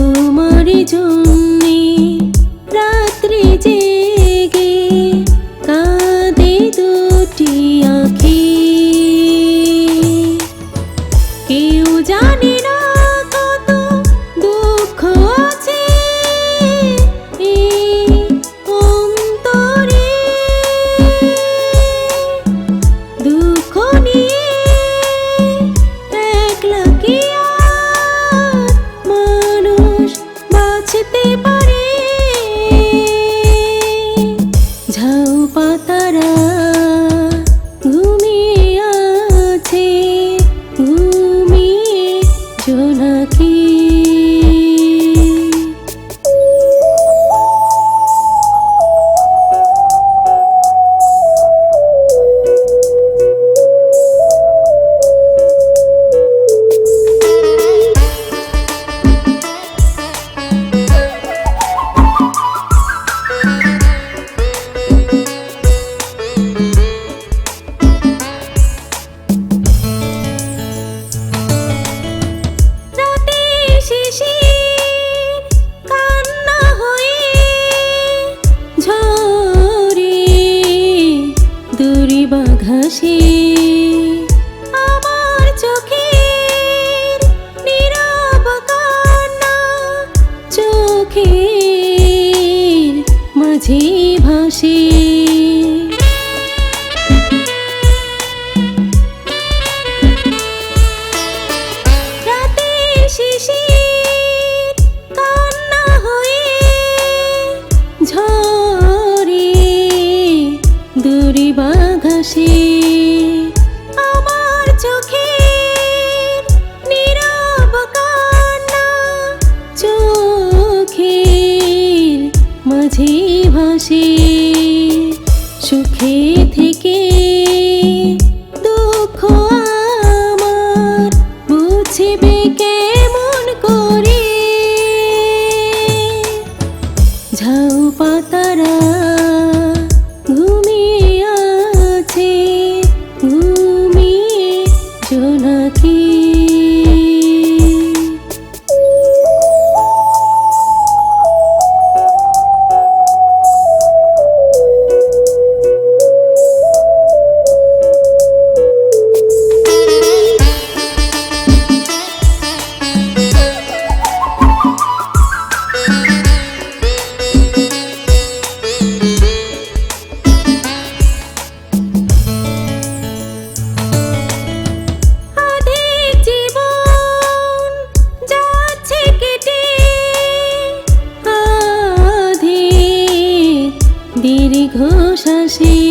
তোমার জন্য নাকি হাসি আমার চোখে নীরব কান্না চোখের মাঝে ভাসে। সুখে থেকে দুঃখ আমার বুঝিবে দীর্ঘশ্বাসী।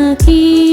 নাকি